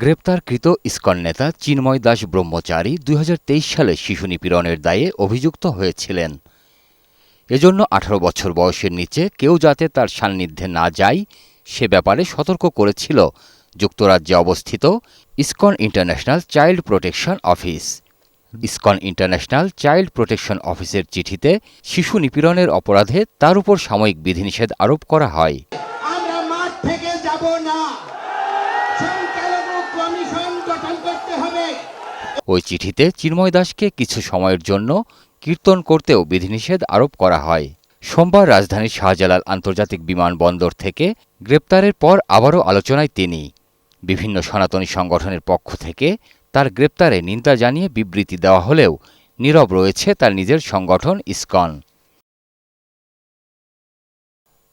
গ্রেপ্তারকৃত ইসকন নেতা চিন্ময় দাস ব্রহ্মচারী দুই হাজার তেইশ সালে শিশু নিপীড়নের দায়ে অভিযুক্ত হয়েছিলেন। এজন্য আঠারো বছর বয়সের নিচে কেউ যাতে তার সান্নিধ্যে না যায়, সে ব্যাপারে সতর্ক করেছিল যুক্তরাজ্যে অবস্থিত ISKCON international child protection office. ISKCON international child protection অফিসের চিঠিতে শিশু নিপীড়নের অপরাধে তার উপর সাময়িক বিধিনিষেধ আরোপ করা হয়। ওই চিঠিতে চিন্ময় দাসকে কিছু সময়ের জন্য কীর্তন করতেও বিধিনিষেধ আরোপ করা হয়। সোমবার রাজধানীর শাহজালাল আন্তর্জাতিক বিমানবন্দর থেকে গ্রেপ্তারের পর আবারও আলোচনায় তিনি। বিভিন্ন সনাতনী সংগঠনের পক্ষ থেকে তার গ্রেপ্তারে নিন্দা জানিয়ে বিবৃতি দেওয়া হলেও নীরব রয়েছে তার নিজের সংগঠন ইসকন।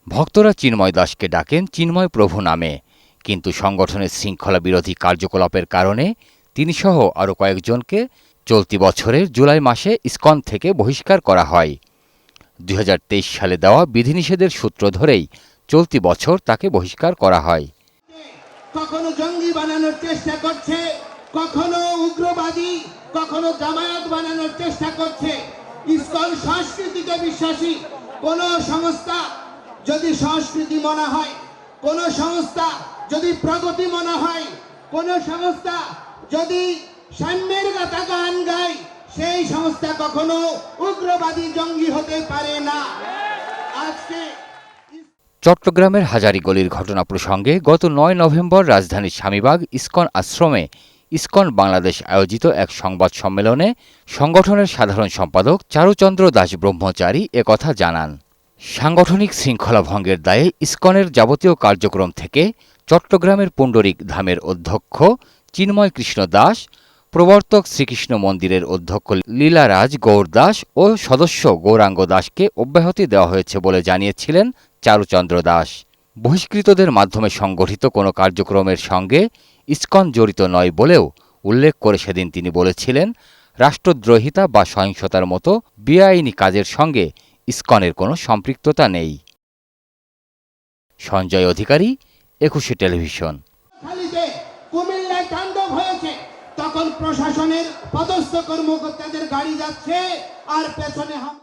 ভক্তরা চিন্ময় দাসকে ডাকেন চিন্ময় প্রভু নামে। কিন্তু সংগঠনের শৃঙ্খলা বিরোধী কার্যকলাপের কারণে তিনি সহ আরও কয়েকজনকে চলতি বছরের জুলাই মাসে ইসকন থেকে বহিষ্কার করা হয়। দু হাজার তেইশ সালে দেওয়া বিধিনিষেধের সূত্র ধরেই চলতি বছর তাকে বহিষ্কার করা হয়। কখনো জঙ্গি বানানোর চেষ্টা করছে, কখনো উগ্রবাদী, কখনো জামায়াত বানানোর চেষ্টা করছে। ইসকন সংস্কৃতিতে বিশ্বাসী, কোন সংস্থা যদি সংস্কৃতি মনে হয়, কোন সংস্থা যদি প্রগতি মনে হয়, কোন সংস্থা যদি সাম্যের গাথা গান গায়, সেই সংস্থা কখনো উগ্রবাদী জঙ্গি হতে পারে না। আজকে চট্টগ্রামের হাজারীগলির ঘটনা প্রসঙ্গে গত নয় নভেম্বর রাজধানীর স্বামীবাগ ইস্কন আশ্রমে ইস্কন বাংলাদেশ আয়োজিত এক সংবাদ সম্মেলনে সংগঠনের সাধারণ সম্পাদক চারুচন্দ্র দাস ব্রহ্মচারী একথা জানান। সাংগঠনিক শৃঙ্খলা ভঙ্গের দায়ে ইস্কনের যাবতীয় কার্যক্রম থেকে চট্টগ্রামের পুণ্ডরিক ধামের অধ্যক্ষ চিন্ময় কৃষ্ণ দাস, প্রবর্তক শ্রীকৃষ্ণ মন্দিরের অধ্যক্ষ লীলারাজ গৌর দাস ও সদস্য গৌরাঙ্গ দাসকে অব্যাহতি দেওয়া হয়েছে বলে জানিয়েছিলেন চারুচন্দ্র দাস। বহিষ্কৃতদের মাধ্যমে সংগঠিত কোনো কার্যক্রমের সঙ্গে ইসকন জড়িত নয় বলেও উল্লেখ করে সেদিন তিনি বলেছিলেন, রাষ্ট্রদ্রোহিতা বা সহিংসতার মতো বেআইনি কাজের সঙ্গে ইসকনের কোনো সম্পৃক্ততা নেই। সঞ্জয় অধিকারী, একুশে টেলিভিশন। প্রশাসনের পদস্থ কর্মকর্তাদের গাড়ি যাচ্ছে আর পেছনে